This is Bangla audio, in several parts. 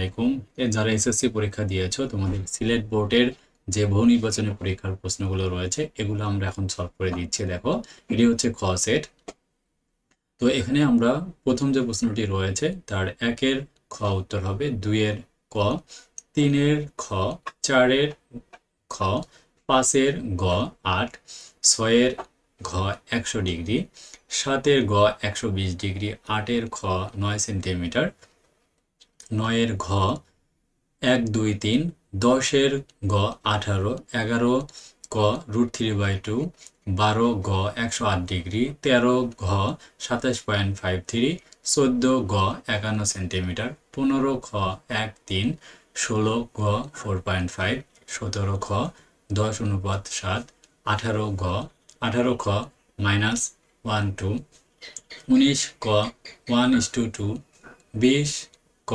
আলাইকুম। যারা এসএসসি পরীক্ষা দিয়েছ, তোমাদের সিলেট বোর্ডের যে বহু নির্বাচনী পরীক্ষার প্রশ্নগুলো রয়েছে, এগুলো আমরা এখন সলভ করে দিচ্ছি, দেখো। এটি হচ্ছে খ সেট। তো এখানে আমরা প্রথম যে প্রশ্নটি রয়েছে, তার একের খ উত্তর হবে, দুইয়ের ক, তিনের খ, চারের খ, পাঁচের গ, আট, ছয়ের ঘ একশো ডিগ্রি, সাতের গ একশো বিশ ডিগ্রি, আটের খ নয় সেন্টিমিটার নয়ের ঘ, এক, দুই, তিন, দশের গ, আঠারো, এগারো, ক, রুট থ্রি বাই টু, বারো, গ, একশো আট ডিগ্রি, তেরো, ঘ, সাতাশ পয়েন্ট ফাইভ থ্রি, চোদ্দ, গ, একান্ন সেন্টিমিটার, পনেরো, খ, এক, তিন, ষোলো, গ, ফোর পয়েন্ট ফাইভ, সতেরো, খ, দশ অনুপাত সাত, আঠারো, গ, আঠারো, খ, মাইনাস ওয়ান, টু, উনিশ, ক, ওয়ান ইস টু টু, বিশ ক,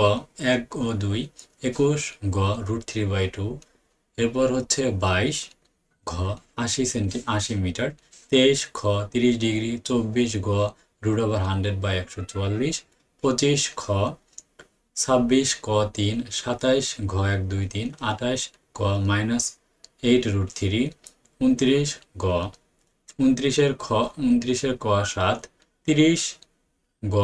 এক ও দুই, একুশ, গ, রুট থ্রি বাই টু, এরপর হচ্ছে বাইশ, ঘ, আশি সেন্টি, আশি মিটার, তেইশ খ তিরিশ ডিগ্রি, চব্বিশ গ রুট ওভার হান্ড্রেড বাই একশো চুয়াল্লিশ, পঁচিশ খ ছাব্বিশ, ক, তিন, সাতাইশ, ঘ, এক, দুই, তিন, আঠাশ, ক, মাইনাস এইট রুট থ্রি, উনত্রিশ গ উনত্রিশের খ, উনত্রিশের ক, সাত, তিরিশ গ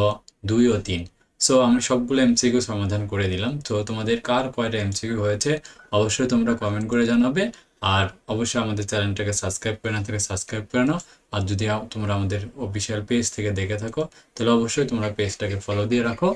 দুই ও তিন। সো আমি সবগুলো এমসিকিউ সমাধান করে দিলাম। তো তোমাদের কার কয়টা এমসিকিউ হয়েছে অবশ্যই তোমরা কমেন্ট করে জানাবে। আর অবশ্যই আমাদের চ্যানেলটাকে সাবস্ক্রাইব করে না থাকে সাবস্ক্রাইব করে নাও। আর যদি তোমরা আমাদের অফিসিয়াল পেজ থেকে দেখে থাকো, তাহলে অবশ্যই তোমরা পেজটাকে ফলো দিয়ে রাখো।